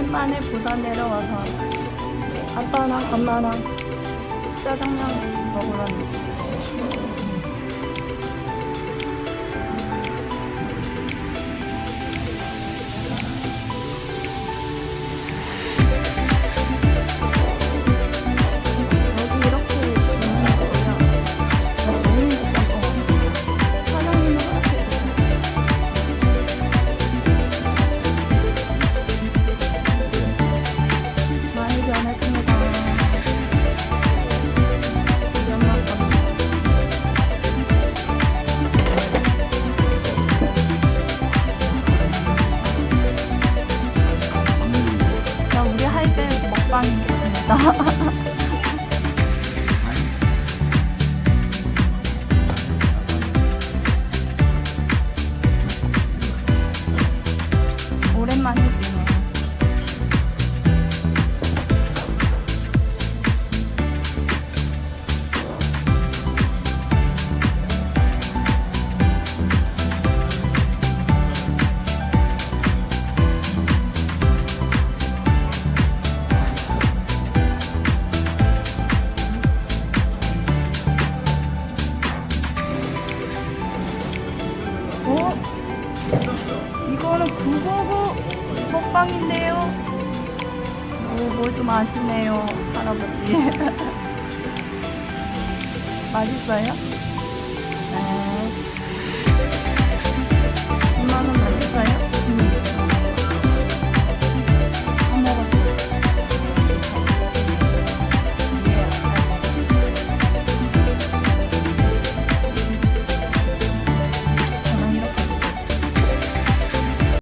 오랜만에 부산 내려와서 아빠랑 엄마랑 짜장면 먹으러 왔는데 있겠습니다. 오랜만이 이거는 999 먹방인데요. 오, 뭘 좀 아시네요, 할아버지. 맛있어요? 네.